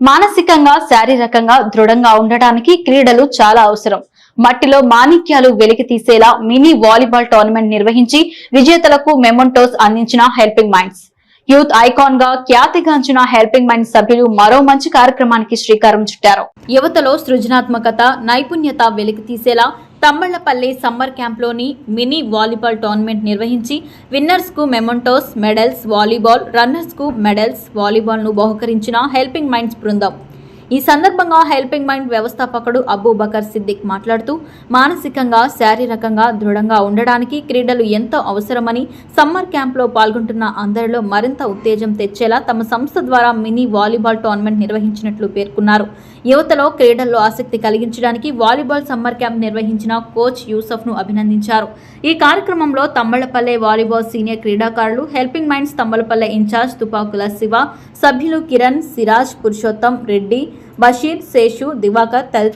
మానసికంగా శారీరకంగా దృఢంగా ఉండటానికి క్రీడలు చాలా అవసరం. మట్టిలో మాణిక్యాలు వెలికి తీసేలా మినీ వాలీబాల్ టోర్నమెంట్ నిర్వహించి విజేతలకు మెమొంటోస్ అందించిన హెల్పింగ్ మైండ్స్. యూత్ ఐకాన్గా ఖ్యాతిగాంచిన హెల్పింగ్ మైండ్ సభ్యులు మరో మంచి కార్యక్రమానికి శ్రీకారం చుట్టారు. యువతలో సృజనాత్మకత నైపుణ్యత వెలికి తీసేలా తమ్మళ్ళపల్లి సమ్మర్ క్యాంప్లోని మినీ వాలీబాల్ టోర్నమెంట్ నిర్వహించి విన్నర్స్కు మెమొంటోస్ మెడల్స్ వాలీబాల్ రన్నర్స్కు మెడల్స్ వాలీబాల్ను బహుకరించిన హెల్పింగ్ మైండ్స్ బృందం. ఈ సందర్భంగా హెల్పింగ్ మైండ్ వ్యవస్థాపకుడు అబూబకర్ సిద్దిక్ మాట్లాడుతూ మానసికంగా శారీరకంగా దృఢంగా ఉండడానికి క్రీడలు ఎంతో అవసరమని సమ్మర్ క్యాంప్లో పాల్గొంటున్న అందరిలో మరింత ఉత్తేజం తెచ్చేలా తమ సంస్థ ద్వారా మినీ వాలీబాల్ టోర్నమెంట్ నిర్వహించినట్లు పేర్కొన్నారు. యువతలో క్రీడల్లో ఆసక్తి కలిగించడానికి వాలీబాల్ సమ్మర్ క్యాంప్ నిర్వహించిన కోచ్ యూసఫ్ను అభినందించారు. ఈ కార్యక్రమంలో తమ్మళ్ళపల్లె వాలీబాల్ సీనియర్ క్రీడాకారులు helping minds Tammalapalle incharge Tupakula Shiva సభ్యులు కిరణ్ సిరాజ్ పురుషోత్తం రెడ్డి बशीर सेशु दिवाकर तल